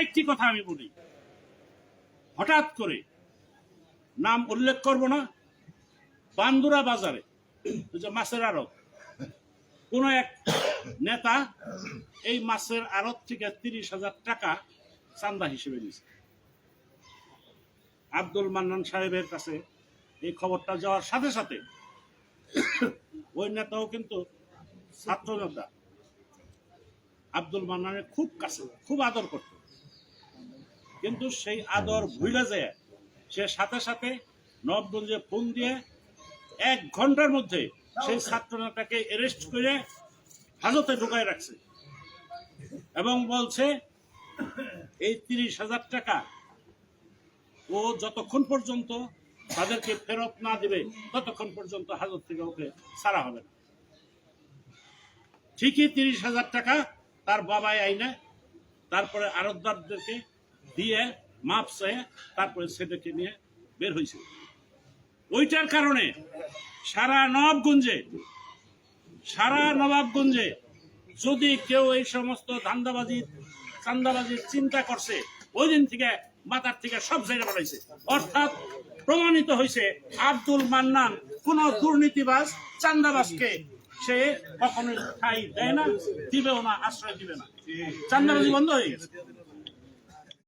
আরেকটি কথা আমি বলি। হঠাৎ করে নাম উল্লেখ করব না, বান্দুরা বাজারে মাছের আড়ত, কোন এক নেতা এই মাছের আড়ত থেকে তিরিশ হাজার টাকা চান্দা হিসেবে নিয়েছে। আব্দুল মান্নান সাহেবের কাছে এই খবরটা যাওয়ার সাথে সাথে ওই নেতাও কিন্তু ছাত্র নেতা আব্দুল মান্নানের খুব কাছে, খুব আদর করত। কিন্তু সেই আদর ভুলে যায় সে সাথে সাথে নবগঞ্জে ফোন দিয়ে এক ঘণ্টার মধ্যে সেই ছাত্র নেতাকে অ্যারেস্ট করে হাজতে ঢুকায় রাখছে এবং বলছে, এই তিরিশ হাজার টাকা ও যতক্ষণ পর্যন্ত তাদেরকে ফেরত না দিবে, ততক্ষণ পর্যন্ত হাজত থেকে ওকে ছাড়া হবে ঠিকই তিরিশ হাজার টাকা তার বাবাই আইনে, তারপরে আরতদারদেরকে দিয়ে মাপ চেয়ে তারপরে ছেলেকে নিয়ে বের হয়েছে। ওইটার কারণে সারা নবাবগঞ্জে সারা নবাবগঞ্জে যদি কেউ এই সমস্ত ধান্দাবাজির চান্দাবাজির চিন্তা করছে ওই দিন থেকে মাথার থেকে সব জায়গা বাড়াইছে অর্থাৎ প্রমাণিত হয়েছে আব্দুল মান্নান কোন দুর্নীতিবাজ, চান্দাবাজকে সে কখনো ঠাই দেয় না, দিবেও না, আশ্রয় দিবে না। চান্দাবাজি বন্ধ হয়ে গেছে।